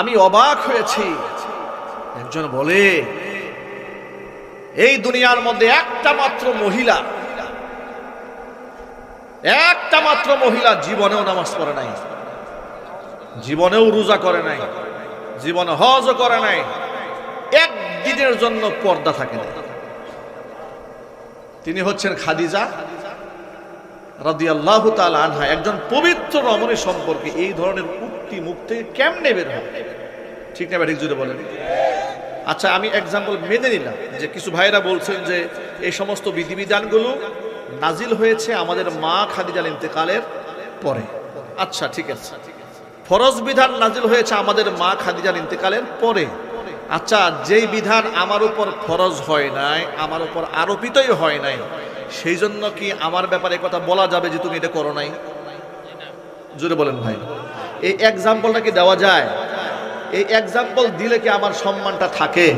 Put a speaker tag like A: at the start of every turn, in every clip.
A: আমি অবাক হয়েছি। একজন বলে, এই দুনিয়ার মধ্যে একটা মাত্র মহিলা, একটা মাত্র মহিলা জীবনেও নামাজ পড়ে নাই, জীবনেও রোজা করে নাই, জীবনে হজ করে নাই, একদিনের জন্য পর্দা থাকে না তিনি হচ্ছেন খাদিজা রাদিয়াল্লাহু তাআলা আনহা, একজন পবিত্র রমণী সম্পর্কে এই ধরনের উক্তি মুখ থেকে কেমনে বের হয় ঠিক না ব্যাঠিক জুড়ে বলেন। আচ্ছা আমি এক্সাম্পল মেনে নিলাম যে কিছু ভাইরা বলছেন যে এই সমস্ত বিধিবিধানগুলো নাজিল হয়েছে আমাদের মা খাদিজাল ইন্তেকালের পরে। আচ্ছা ঠিক আছে। ফরজ বিধান নাজিল হয়েছে আমাদের মা খাদিজার ইন্তেকালের পরে। আচ্ছা যেই বিধান আমার উপর ফরজ হয় নাই, আমার উপর আরোপিতই হয় নাই, সেই জন্য কি আমার ব্যাপারে কথা বলা যাবে যে তুমি এটা করো নাই? জুড়ে বলেন ভাই। এই এক্সাম্পলটা কি দেওয়া যায়? এই এক্সাম্পল দিলে কি আমার সম্মানটা থাকে?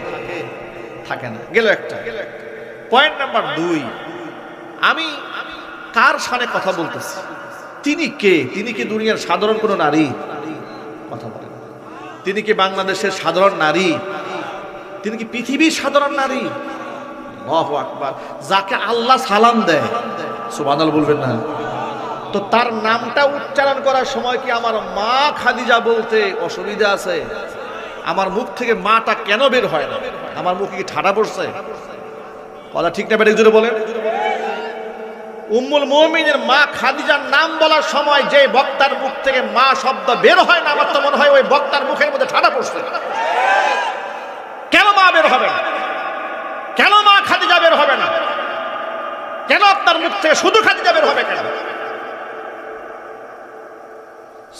A: থাকে না। গেল একটা। পয়েন্ট নাম্বার দুই। আমি কার সানে কথা বলতেছি? তিনি কে? তিনি কি দুনিয়ার সাধারণ কোনো নারী? কথা বলেন তিনি কি বাংলাদেশের সাধারণ নারী? তিনি কি পৃথিবীর সাধারণ নারী? আকবার। যাকে আল্লাহ সালাম দেয়। সুবহানাল বলবেন না। তো তার নামটা উচ্চারণ করার সময় কি আমার মা খাদিজা বলতে অসুবিধা আছে? আমার মুখ থেকে মাটা কেন বের হয় না? আমার মুখে কি ঠাডা পড়ছে? কথা ঠিক না বেড়ে জুড়ে বলেন। উম্মুল মুমিনের মা খাদিজার নাম বলার সময় যে বক্তার মুখ থেকে মা শব্দ বের হয় না, আমার তো মনে হয় ওই বক্তার মুখের মধ্যে ঠাডা পড়ছে কেন মা বের হবে না কেন মা খাদিজা বের হবে না কেন আপনার মুখ থেকে শুধু খাদিজা বের হবে কেন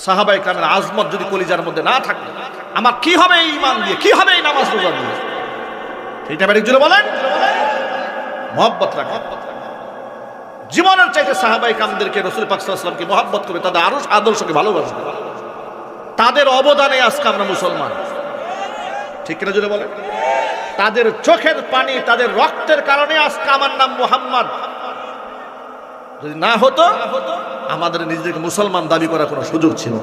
A: সাহাবাই কামের আজমত যদি কলিজার মধ্যে না থাকে, আমার কি হবে এই ইমান দিয়ে? কি হবে এই নামাজ রোজা দিয়ে? সেইটা বেরিক জুড়ে বলেন। মহব্বত রাখেন। জীবনের চাইতে সাহাবাই কামদেরকে রসুল পাকসাল্লামকে মহব্বত করবে, তাদের আরও আদর্শকে ভালোবাসবে। তাদের অবদানে আজকে আমরা মুসলমান। ঠিক কিনা জুড়ে বলেন? তাদের চোখের পানি, তাদের রক্তের কারণে আজকে আমার নাম মোহাম্মদ যদি না হতো, আমাদের নিজেদেরকে মুসলমান দাবি করার কোনো সুযোগ ছিল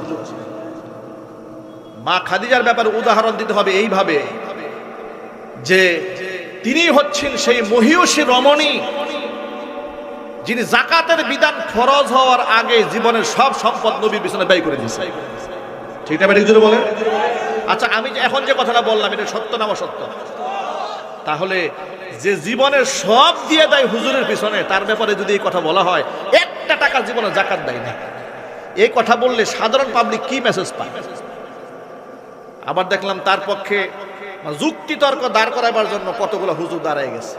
A: মা খাদিজার ব্যাপারে উদাহরণ দিতে হবে এইভাবে যে তিনি হচ্ছেন সেই মহিষী রমণী, যিনি জাকাতের বিধান ফরজ হওয়ার আগে জীবনের সব সম্পদ নবীর পিছনে ব্যয় করে দিয়েছে ঠিক না জুড়ে বলেন আচ্ছা আমি এখন যে কথাটা বললাম, এটা সত্য না অসত্য? তাহলে যে জীবনের সব দিয়ে দেয় হুজুরের পিছনে, তার ব্যাপারে যদি এই কথা বলা হয়, একটা টাকা জীবনে জাকাত দেয় না এই কথা বললে সাধারণ পাবলিক কি মেসেজ পায়? আবার দেখলাম তার পক্ষে মানে যুক্তি তর্ক দাঁড় করাবার জন্য কতগুলো হুজুর দাঁড়ায় গেছে।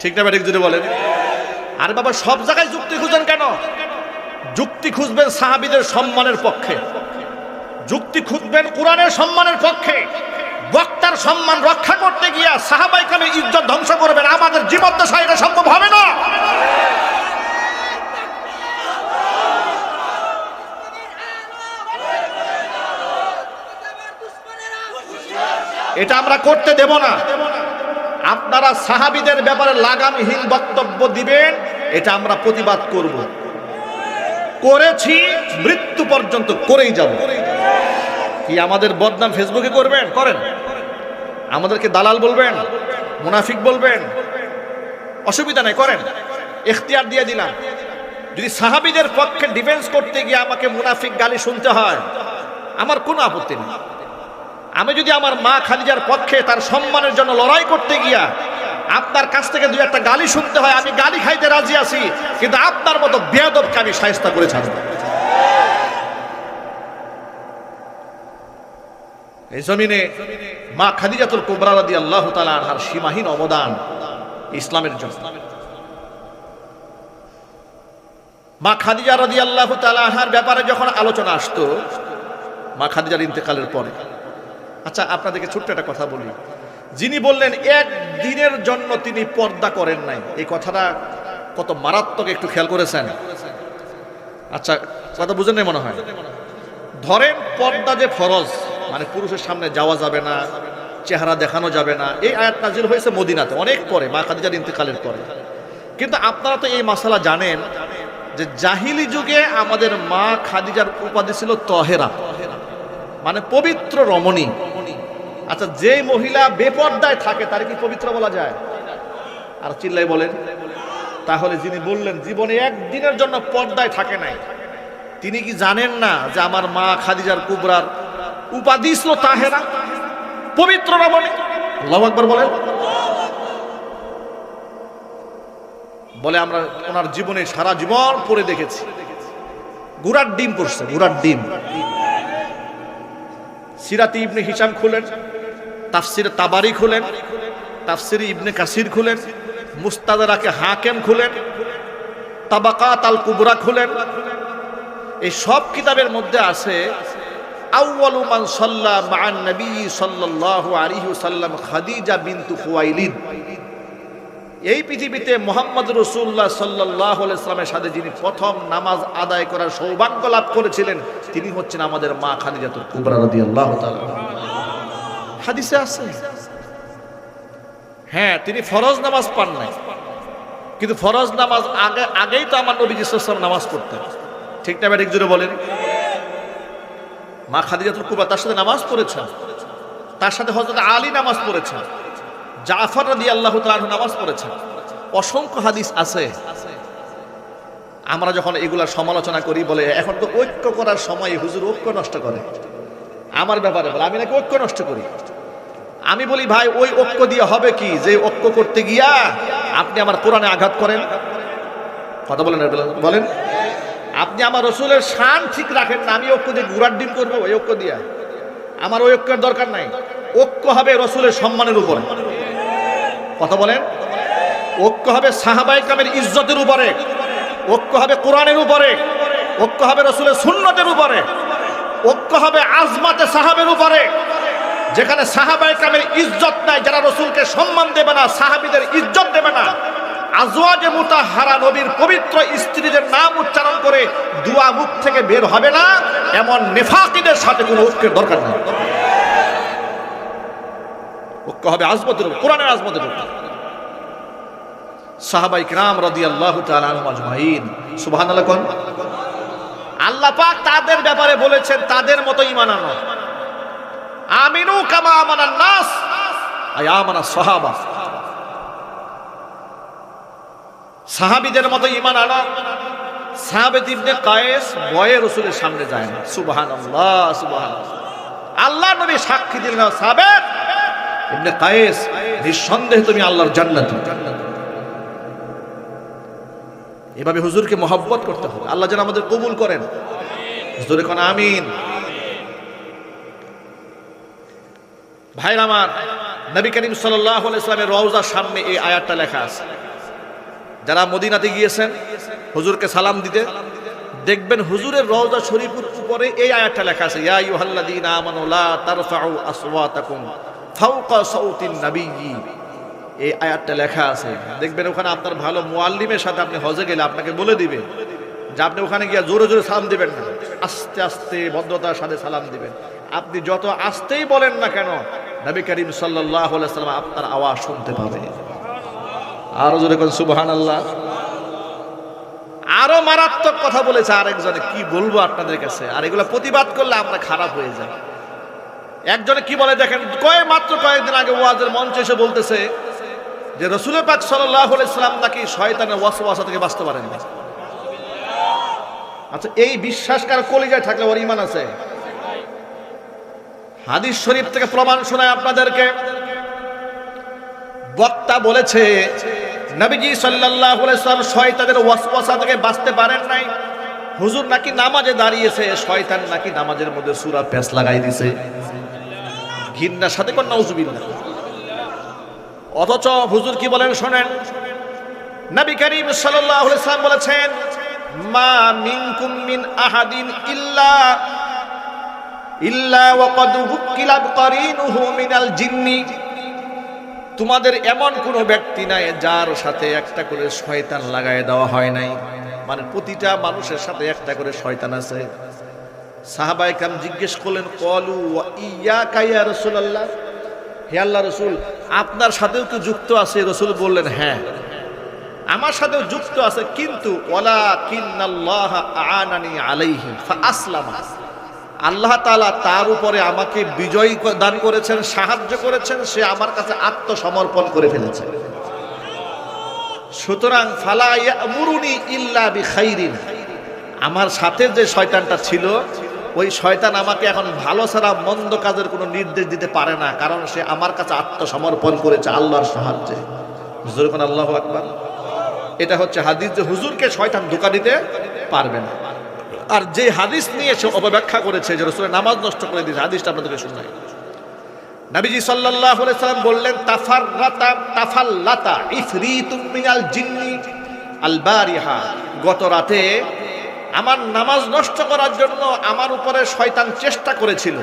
A: ঠিক না ব্যাটিক যদি বলেন? আর বাবা, সব জায়গায় যুক্তি খুঁজেন কেন? যুক্তি খুঁজবেন সাহাবিদের সম্মানের পক্ষে। যুক্তি খুঁজবেন কোরআনের সম্মানের পক্ষে। বক্তার সম্মান রক্ষা করতে গিয়া সাহাবাই কামে ইজ্জত ধ্বংস করবেন, আমাদের জীবন দশা এটা সম্ভব হবে না। এটা আমরা করতে দেব না। আপনারা সাহাবিদের ব্যাপারে লাগামহীন বক্তব্য দিবেন, এটা আমরা প্রতিবাদ করব। করেছি, মৃত্যু পর্যন্ত করেই যাব। কি আমাদের বদনাম ফেসবুকে করবেন? করেন। আমাদেরকে দালাল বলবেন, মুনাফিক বলবেন, অসুবিধা নাই, করেন। এখতিয়ার দিয়ে দিলাম। যদি সাহাবিদের পক্ষে ডিফেন্স করতে গিয়ে আমাকে মুনাফিক গালি শুনতে হয়, আমার কোনো আপত্তি নেই। আমি যদি আমার মা খালিজার পক্ষে তার সম্মানের জন্য লড়াই করতে গিয়া আপনার কাছ থেকে দুই একটা গালি শুনতে হয়, আমি গালি খাইতে রাজি আছি, কিন্তু আপনার মতো বেয়াদবকে আমি সাহেস্তা করে ছাড়বো। এই জমিনে মা খাদিজাতুল কুবরা রাদি আল্লাহ তালা সীমাহীন অবদান ইসলামের জন্য। মা খাদিজা রাদি আল্লাহ তালা আনহার ব্যাপারে যখন আলোচনা আসতো, মা খাদিজার ইন্তেকালের পরে। আচ্ছা আপনাদেরকে ছোট্ট একটা কথা বলি। যিনি বললেন, এক দিনের জন্য তিনি পর্দা করেন নাই। এই কথাটা কত মারাত্মক একটু খেয়াল করেছেন? আচ্ছা কথা বুঝেন মনে হয়? ধরেন পর্দা যে ফরজ মানে পুরুষের সামনে যাওয়া যাবে না, চেহারা দেখানো যাবে না। এই আয়াত নাজিল হয়েছে মদিনাতে, অনেক পরে, মা খাদিজার ইন্তেকালের পরে। কিন্তু আপনারা তো এই মশালা জানেন যে জাহিলি যুগে আমাদের মা খাদিজার উপাধি ছিল তহেরা মানে পবিত্র রমণী। আচ্ছা যে মহিলা বেপর্দায় থাকে, তার কি পবিত্র বলা যায়? আর চিল্লাই বলেন। তাহলে যিনি বললেন, জীবনে একদিনের জন্য পর্দায় থাকে নাই, তিনি কি জানেন না যে আমার মা খাদিজার কুবরার উপাধি তাহেরা। পবিত্র রমণী আল্লাহু আকবার বলেন। বলে আমরা ওনার জীবনে সারা জীবন পড়ে দেখেছি। গুড়ার ডিম পড়ছে গুড়ার ডিম। সিরাতি ইবনে হিসাম খুলেন, তাফসিরে তাবারি খুলেন, তাফসিরে ইবনে কাসির খুলেন, মুস্তাদারাকে হাকেম খুলেন, তাবাকাত আল কুবরা খুলেন। এই সব কিতাবের মধ্যে আছে আউয়ালু মান সাল্লা মা'আন নবী সাল্লাল্লাহু আলাইহি ওয়াসাল্লাম খাদিজা বিনতু খুয়াইলিদ এই পৃথিবীতে মোহাম্মদ রসুল্লাহ সাল্লাহ ইসলামের সাথে যিনি প্রথম নামাজ আদায় করার সৌভাগ্য লাভ করেছিলেন, তিনি হচ্ছেন আমাদের মা খাদিজাতুল কুবরা রাদিয়াল্লাহু তাআলা হাদিসে আছে? হ্যাঁ তিনি ফরজ নামাজ পান নাই। কিন্তু ফরজ নামাজ আগে, আগেই তো আমার নবী জিসাম নামাজ পড়তেন। ঠিক না ঠিক জুড়ে বলেন। মা খাদিজাতুল কুবরা তার সাথে নামাজ পড়েছেন। তার সাথে হযরত আলী নামাজ পড়েছেন। জাফর রাদি আল্লাহ তাআলা নামাজ পড়েছেন। অসংখ্য হাদিস আছে। আমরা যখন এগুলা সমালোচনা করি বলে, এখন তো ঐক্য করার সময় হুজুর ঐক্য নষ্ট করে। আমার ব্যাপারে বলে, আমি নাকি ঐক্য নষ্ট করি? আমি বলি, ভাই, ওই ঐক্য দিয়ে হবে কি? যে ঐক্য করতে গিয়া আপনি আমার কোরআনে আঘাত করেন? কথা বলেন বলেন। আপনি আমার রসুলের শান ঠিক রাখেন না, আমি ঐক্য দিয়ে গুড়ার ডিম করব, ওই ঐক্য দিয়া। আমার ওই ঐক্যের দরকার নাই। ঐক্য হবে রসুলের সম্মানের উপরে। কথা বলেন? ঐক্য হবে সাহাবাই কামের ইজ্জতের উপরে। ঐক্য হবে কোরআনের উপরে। ঐক্য হবে রসুলের সুন্নতের উপরে। ঐক্য হবে আজমাতে সাহাবের উপরে। যেখানে সাহাবাই কামের ইজ্জত নাই, যারা রসুলকে সম্মান দেবে না, সাহাবিদের ইজ্জত দেবে না আজওয়াজে মুতাহারা নবীর পবিত্র স্ত্রীদের নাম উচ্চারণ করে দুয়া মুখ থেকে বের হবে না, এমন নেফাকিদের সাথে কোনো ঐক্যের দরকার নেই। ঐক্য হবে আজমতের কোরআনের আজমতের সাহাবাই কিরাম রাদিয়াল্লাহু তাআলা আনহুম আজমাইন। সুবহানাল্লাহ কোন? আল্লাহ পাক তাদের ব্যাপারে বলেছেন, তাদের মতো আনো। আমিনু কামা আমানান নাস। আয় আমানা সাহাবা। সাহাবীদের মতো ইমান আনো। সাহাবেদ ইবনে কায়েস বয়ে রসুলের সামনে যায় না। সুবহানাল্লাহ সুবহানাল্লাহ। আল্লাহ নবী সাক্ষী দিলেন সাবেক ইবনে কায়েস, নিঃসন্দেহে তুমি আল্লাহর জান্নাতি। এভাবে হুজুরকে মহব্বত করতে হবে। আল্লাহ যেন আমাদের কবুল করেন। হুজুর এখন আমিন। ভাইর আমার, নবী করিম সাল্লাহ ইসলামের রওজার সামনে এই আয়াতটা লেখা আছে। যারা মদিনাতে গিয়েছেন, হুজুরকে সালাম দিতে, দেখবেন হুজুরের রওজা শরীফের উপরে এই আয়াতটা লেখা আছে, ইয়া আইয়ুহাল্লাযীনা আমানু লা তারফাউ আসওয়াতাকুম ফাওকা সাউতিন নাবিয়্যি। এই আয়াতটা লেখা আছে। দেখবেন ওখানে আপনার ভালো মুআল্লিমের সাথে আপনি হজে গেলে আপনাকে বলে দিবে যে আপনি ওখানে গিয়ে জোরে জোরে সালাম দিবেন না, আস্তে আস্তে ভদ্রতার সাথে সালাম দিবেন। আপনি যত আস্তেই বলেন না কেন, নবী করিম সাল্লাহ সাল্লাম আপনার আওয়াজ শুনতে পাবে। আরও জোরে কোন সুবহান আল্লাহ আরও মারাত্মক কথা বলেছে আরেকজনে, কি বলব আপনাদের কাছে? আর এগুলো প্রতিবাদ করলে আমরা খারাপ হয়ে যাই। একজনে কি বলে দেখেন কয়েক মাত্র কয়েকদিন আগে ওয়াজের মঞ্চে এসে বলতেছে যে রসুল পাক সাল্লাহ ইসলাম নাকি শয়তানের ওয়াসওয়াসা থেকে বাঁচতে পারেন আচ্ছা এই বিশ্বাস কার কলিজায় থাকলে ওর ইমান আছে? হাদিস শরীফ থেকে প্রমাণ শোনায় আপনাদেরকে। বক্তা বলেছে নবীজি আলাইহি সাল্লাম শয়তানের ওয়াসওয়াসা থেকে বাঁচতে পারেন নাই। হুজুর নাকি নামাজে দাঁড়িয়েছে, শয়তান নাকি নামাজের মধ্যে সূরা প্যাঁচ লাগাই দিছে। ঘিন্নার সাথে কোন নাউজুবিল্লাহ। অথচ হুজুর কি বলেন শোনেন? নবী করিম আলাইহি সাল্লাম বলেছেন, মা মিনকুম মিন আহাদিন ইল্লা ইল্লা ওয়াকাদ হুকিলা করিনুহু মিনাল জিন্নি। তোমাদের এমন কোনো ব্যক্তি নাই যার সাথে একটা করে শয়তান লাগায় দেওয়া হয় নাই। মানে প্রতিটা মানুষের সাথে একটা করে শয়তান আছে। সাহাবাই কাম জিজ্ঞেস করলেন, কলু ইয়া কাইয়া রসুল আল্লাহ হে আল্লাহ রসুল, আপনার সাথেও কি যুক্ত আছে, রসুল বললেন হ্যাঁ আমার সাথেও যুক্ত আছে, কিন্তু ওলা কিন্নাল্লাহ আনানি আলাইহি আসলামা আল্লাহ তালা তার উপরে আমাকে বিজয়ী দান করেছেন, সাহায্য করেছেন, সে আমার কাছে আত্মসমর্পণ করে ফেলেছে। সুতরাং, ফালা ইয়ামুরুনি ইল্লা বিখাইরিন। আমার সাথে যে শয়তানটা ছিল, ওই শয়তান আমাকে এখন ভালো ছাড়া মন্দ কাজের কোনো নির্দেশ দিতে পারে না, কারণ সে আমার কাছে আত্মসমর্পণ করেছে আল্লাহর সাহায্যে। হুজুর আল্লাহ আকবার। এটা হচ্ছে হাদিস যে হুজুরকে শয়তান ধোকা দিতে পারবে না। আর যে হাদিস নিয়ে সে অপব্যাখ্যা করেছে যে রসুলের নামাজ নষ্ট করে দিয়েছে, হাদিসটা আপনাদেরকে শোনাই নবীজি আলাইহি সাল্লাম বললেন, তাফাররাতা, তাফাল্লাতা ইফরিতুম মিনাল জিন্নি আল বারিহা গত রাতে আমার নামাজ নষ্ট করার জন্য আমার উপরে শয়তান চেষ্টা করেছিল।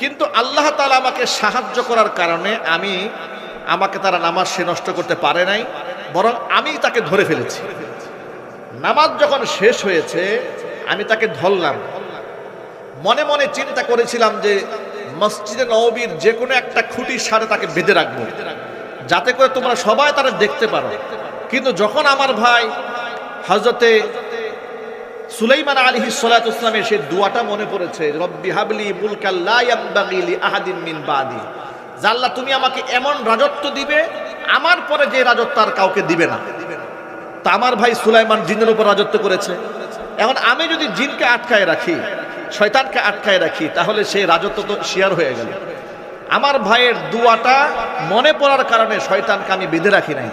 A: কিন্তু আল্লাহ তালা আমাকে সাহায্য করার কারণে আমি, আমাকে তারা নামাজ সে নষ্ট করতে পারে নাই, বরং আমি তাকে ধরে ফেলেছি। নামাজ যখন শেষ হয়েছে, আমি তাকে ধরলাম। মনে মনে চিন্তা করেছিলাম যে মসজিদে নবীর যে কোনো একটা খুঁটির সাথে তাকে বেঁধে রাখব, যাতে করে তোমরা সবাই তারা দেখতে পারো। কিন্তু যখন আমার ভাই হজরতে সুলাইমান আলী সালাতামের সেই দোয়াটা মনে পড়েছে, রব্বি হাবলি মুলকাল্লাহি আহাদিন মিন বাদি। জাল্লা তুমি আমাকে এমন রাজত্ব দিবে, আমার পরে যে রাজত্ব আর কাউকে দিবে না। তা আমার ভাই সুলাইমান জিনের উপর রাজত্ব করেছে। এখন আমি যদি জিনকে আটকায় রাখি, শয়তানকে আটকায় রাখি, তাহলে সেই রাজত্ব তো শেয়ার হয়ে গেল। আমার ভাইয়ের দুয়াটা মনে পড়ার কারণে শয়তানকে আমি বেঁধে রাখি নাই।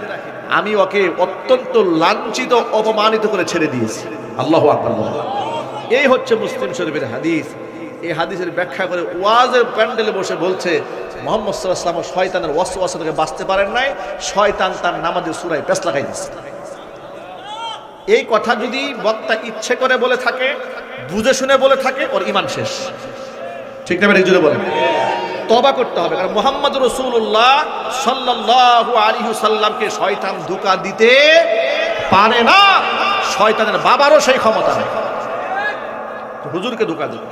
A: আমি ওকে অত্যন্ত লাঞ্ছিত, অপমানিত করে ছেড়ে দিয়েছি। আল্লাহ আকবার। এই হচ্ছে মুসলিম শরীফের হাদিস। এই হাদিসের ব্যাখ্যা করে ওয়াজের প্যান্ডেলে বসে বলছে, মোহাম্মদ সাল্লাহ শয়তানের ওয়াসওয়াসা থেকে বাঁচতে পারেন নাই, শয়তান তার নামাজের সুরায় পেস লাগাই দিচ্ছে এই কথা যদি বক্তা ইচ্ছে করে বলে থাকে, বুঝে শুনে বলে থাকে, ওর ইমান শেষ। ঠিক না ভাই জুড়ে তবা করতে হবে, কারণ মোহাম্মদ রসুল্লাহ সাল্লাল্লাহু আলাইহি সাল্লামকে শয়তান ধোকা দিতে পারে না। শয়তানের বাবারও সেই ক্ষমতা নেই। হুজুরকে ধোকা দিবে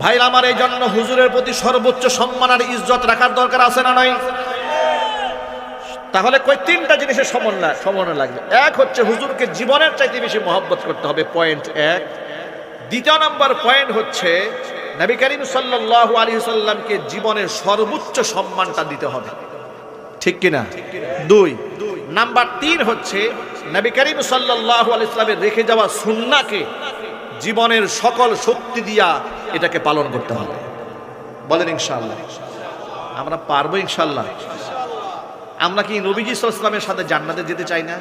A: ভাই আমার এই জন্য হুজুরের প্রতি সর্বোচ্চ সম্মান আর ইজ্জত রাখার দরকার আছে না নয় তাহলে কই তিনটা জিনিসের সমন্বয় সমন্বয় লাগবে। এক হচ্ছে হুজুরকে জীবনের চাইতে বেশি মহব্বত করতে হবে পয়েন্ট এক। দ্বিতীয় নম্বর পয়েন্ট হচ্ছে নবী করিম সাল্লাল্লাহু আলাইহি সাল্লামকে জীবনের সর্বোচ্চ সম্মানটা দিতে হবে। ঠিক কিনা? দুই। নাম্বার তিন হচ্ছে নবী করিম সাল্লাল্লাহু আলাইহি সাল্লামের রেখে যাওয়া সুন্নাহকে জীবনের সকল শক্তি দিয়া এটাকে পালন করতে হবে। বলেন ইনশাআল্লাহ। আমরা পারব ইনশাআল্লাহ? আমরা কি নবীজি ইসলামের সাথে জান্নাতে যেতে চাই না?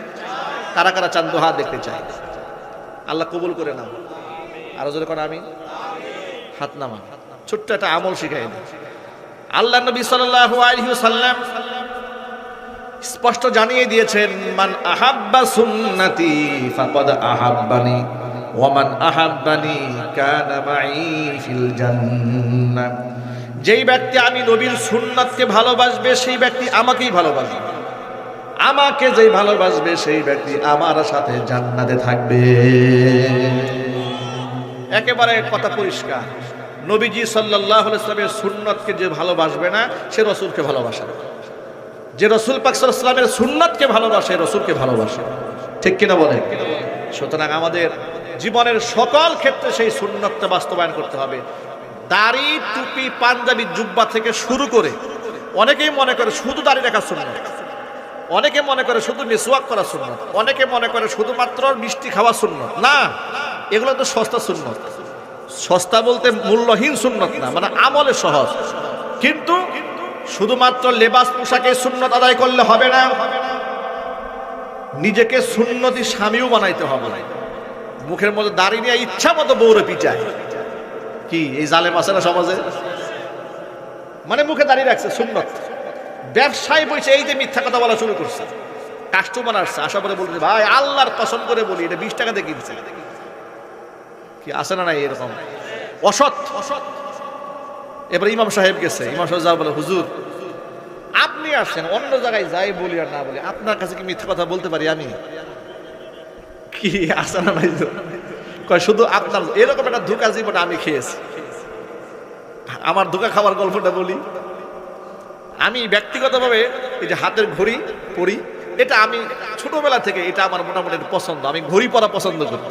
A: কারা কারা চান্দ হাত দেখতে চাই আল্লাহ কবুল করে নাও। আরও জোরে করে আমি হাত নামা ছোট্ট একটা আমল শিখাই দিই আল্লাহ নবী সাল্লাম স্পষ্ট জানিয়ে দিয়েছেন, মান আহাব্বা সুন্নতি ফাকাদ আহাব্বানি, ওয়া মান আহাব্বানি কানা মাই ফিল জান্নাহ। যেই ব্যক্তি আমি নবীর সুন্নাতকে ভালোবাসবে, সেই ব্যক্তি আমাকেই ভালোবাসবে। আমাকে যেই ভালোবাসবে, সেই ব্যক্তি আমার সাথে জান্নাতে থাকবে। একেবারে কথা পরিষ্কার। নবীজি সাল্লাহ ইসলামের সুন্নতকে যে ভালোবাসবে না, সে রসুলকে ভালোবাসে। যে রসুল পাকসাল ইসলামের সুন্নতকে ভালোবাসে, রসুলকে ভালোবাসে ঠিক কিনা বলে? সুতরাং আমাদের জীবনের সকল ক্ষেত্রে সেই সুন্নতটা বাস্তবায়ন করতে হবে। দাড়ি, টুপি, পাঞ্জাবি, জুব্বা থেকে শুরু করে অনেকেই মনে করে শুধু দাড়ি রাখা সুন্নত। অনেকে মনে করে শুধু মিসওয়াক করা সুন্নত। অনেকে মনে করে শুধুমাত্র মিষ্টি খাওয়া সুন্নত। না, এগুলো তো সস্তা সুন্নত। সস্তা বলতে মূল্যহীন সুন্নত না মানে আমলে সহজ। কিন্তু শুধুমাত্র লেবাস পোশাকে সুন্নত আদায় করলে হবে না। নিজেকে সুন্নতি স্বামীও বানাইতে হবে। মুখের মধ্যে দাঁড়িয়ে নিয়ে ইচ্ছা মতো বৌরে পিচায় কি, এই জালেম আছে না সমাজে? মানে মুখে দাঁড়িয়ে রাখছে, সুন্নত। ব্যবসায় বলছে, এই যে মিথ্যা কথা বলা শুরু করছে। কাস্টমার আসছে। আশা করে বলছে, ভাই, আল্লাহর কসম করে বলি, এটা বিশ টাকা দিয়ে কিনছে। কি, আছে না নাই এরকম? অসৎ। অসৎ এবার ইমাম সাহেব গেছে। ইমাম সাহেব যা বলে, হুজুর, আপনি আসেন, অন্য জায়গায় যাই বলি আর না বলি। আপনার কাছে কি মিথ্যা কথা বলতে পারি আমি? কি, আছে না নাই? কয়, শুধু আপনার এরকম একটা ধোকা জীবনে আমি খেয়েছি। আমার ধোকা খাবার গল্পটা বলি। আমি ব্যক্তিগতভাবে এই যে হাতের ঘড়ি পরি, এটা আমি ছোটবেলা থেকে এটা আমার মোটামুটি পছন্দ। আমি ঘড়ি পরা পছন্দ করি।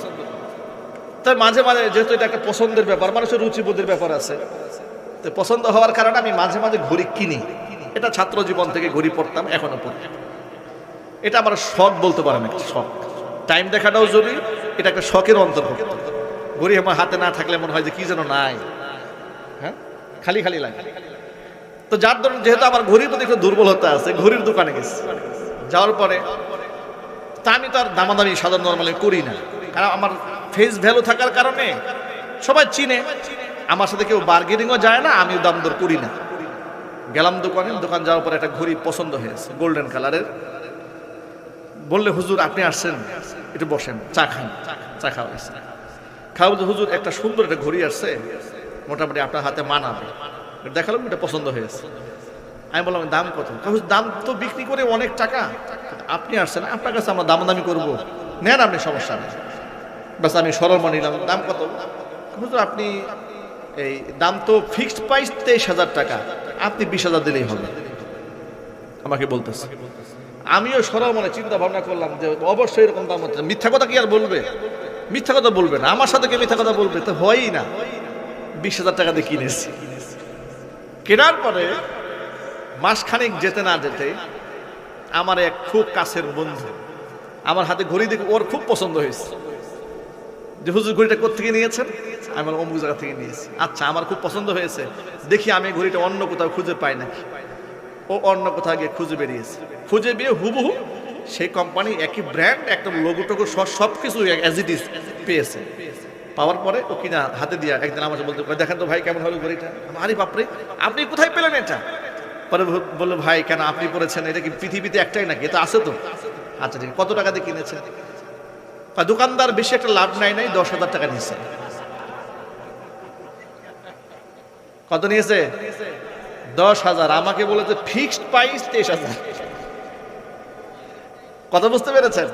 A: তাই মাঝে মাঝে যেহেতু এটা একটা পছন্দের ব্যাপার, মানুষের রুচিবোধের ব্যাপার আছে। তো পছন্দ হওয়ার কারণে আমি মাঝে মাঝে ঘড়ি কিনি। এটা ছাত্র জীবন থেকে ঘড়ি পড়তাম এখনও পড়ি এটা আমার শখ বলতে পারেন শখ। টাইম দেখাটাও জরুরি এটা একটা শখের অন্তর্ভুক্ত ঘড়ি আমার হাতে না থাকলে মনে হয় যে কি যেন নাই। হ্যাঁ? খালি খালি লাগে। তো যার ধরুন যেহেতু আমার ঘড়ির প্রতি একটু দুর্বলতা আছে, ঘড়ির দোকানে গেছি। যাওয়ার পরে তা আমি তো আর দামাদামি সাধারণ নর্মালি করি না। কারণ আমার ফেস ভ্যালু থাকার কারণে সবাই চিনে। আমার সাথে কেউ বার্গেনিংও যায় না, আমিও দাম দর করি না। গেলাম দোকানে, দোকান যাওয়ার পরে একটা ঘড়ি পছন্দ হয়েছে গোল্ডেন কালারের বললে, হুজুর, আপনি আসছেন? একটু বসেন চা খান চা খাওয়া হয়েছে। খাওয়া বলছে, হুজুর একটা সুন্দর একটা ঘড়ি আসছে মোটামুটি আপনার হাতে মানাবে। দেখালাম এটা পছন্দ হয়েছে আমি বললাম দাম কত? দাম তো বিক্রি করে অনেক টাকা। আপনি আসছেন আপনার কাছে আমরা দামাদামি করব। নেন আপনি সমস্যা নেই। বাস আমি সরল মনে নিলাম দাম কত? হুজুর আপনি এই দাম তো ফিক্সড প্রাইস তেইশ হাজার টাকা আপনি বিশ হাজার দিলেই হবে। আমাকে বলতেছে। আমিও সরল মনে চিন্তা ভাবনা করলাম যে অবশ্যই এরকম দাম হচ্ছে। মিথ্যা কথা কি আর বলবে? মিথ্যা কথা বলবে না। আমার সাথে কে মিথ্যা কথা বলবে? তো হয়ই না। বিশ হাজার টাকা দিয়ে কিনেছি। কেনার পরে মাসখানেক যেতে না যেতে আমার এক খুব কাছের বন্ধু, আমার হাতে ঘড়ি দেখে ওর খুব পছন্দ হয়েছে। যে হুজুর ঘড়িটা কোথেকে নিয়েছেন? আমি অমুক জায়গা থেকে নিয়েছি। আচ্ছা আমার খুব পছন্দ হয়েছে। দেখি আমি ঘড়িটা অন্য কোথাও খুঁজে পাই না ও অন্য কোথাও গিয়ে খুঁজে বেরিয়েছে। খুঁজে বেরিয়ে হুবহু সেই কোম্পানি একই ব্র্যান্ড একটা লোগো টোগো সব কিছু অ্যাজ ইট ইজ পেয়েছে। পাওয়ার পরে ও কিনা হাতে দিয়া একদিন আমাকে বলতে কয়, দেখেন তো ভাই কেমন হলো ঘড়িটা? আরে বাপরে আপনি কোথায় পেলেন এটা? পরে বলল ভাই কেন আপনি পড়েছেন? এটা কি পৃথিবীতে একটাই নাকি? এটা আছে তো? আচ্ছা ঠিক কত টাকা দিয়ে কিনেছেন দোকানদার বেশি একটা লাভ নাই নাই দশ হাজার টাকা নিয়েছে। কত নিয়েছে? দশ হাজার। আমাকে বলেছে ফিক্সড প্রাইস তেইশ হাজার। কথা বুঝতে পেরেছেন?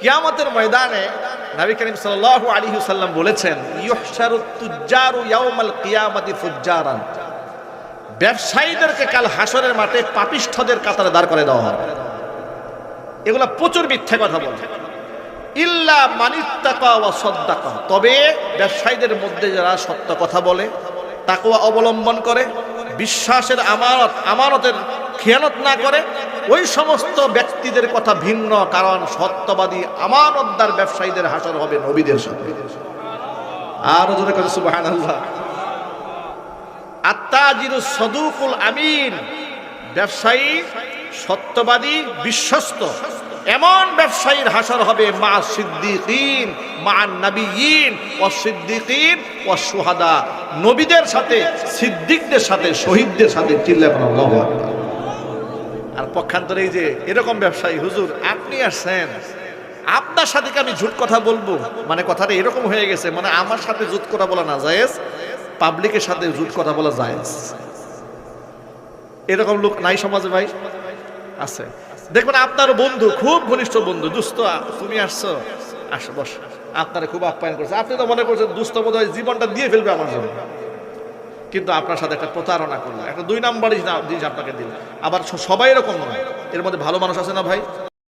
A: কিয়ামতের ময়দানে নবী করিম সাল্লাল্লাহু আলাইহি সাল্লাম বলেছেন ফুজ্জারান। ব্যবসায়ীদেরকে কাল হাসরের মাঠে পাপিষ্ঠদের কাতারে দাঁড় করে দেওয়া হবে। এগুলা প্রচুর মিথ্যা কথা বলে। ইল্লা মানিত্তাকা ওয়া সদ্দাকা। তবে ব্যবসায়ীদের মধ্যে যারা সত্য কথা বলে, তাকওয়া অবলম্বন করে বিশ্বাসের আমানত, আমানতের খেয়ানত না করে, ওই সমস্ত ব্যক্তিদের কথা ভিন্ন কারণ, সত্যবাদী আমানতদার ব্যবসায়ীদের হাসর হবে নবীদের সাথে। আর জোরে কথা আত্মাজিরু সদুকুল আমিন। ব্যবসায়ী, সত্যবাদী, বিশ্বস্ত। এমন ব্যবসায়ীর হাসর হবে মা সিদ্দিকিন, মা নবীন, ও সিদ্দিকিন, ও সুহাদা। নবীদের সাথে, সিদ্দিকদের সাথে, শহীদদের সাথে চিল্লা আর পক্ষান্তরে এই যে এরকম ব্যবসায়ী, হুজুর, আপনি আসছেন আপনার সাথে কি আমি ঝুট কথা বলব? মানে কথাটা এরকম হয়ে গেছে মানে আমার সাথে জুট কথা বলা না জায়েজ, পাবলিকের সাথে জুট কথা বলা জায়েজ। এরকম লোক নাই সমাজে ভাই? আছে। দেখবেন আপনার বন্ধু, খুব ঘনিষ্ঠ বন্ধু, দুস্থ, তুমি আসছো? আসো, বস। আপনারা খুব আপ্যায়ন করছে। আপনি তো মনে করছেন দুস্থ বোধ হয় জীবনটা দিয়ে ফেলবে আমার জন্য। কিন্তু আপনার সাথে একটা প্রতারণা করল। একটা দুই নাম্বার জিনিস আপনাকে দিল। আবার সবাই এরকম নয়। এর মধ্যে ভালো মানুষ আছে না ভাই?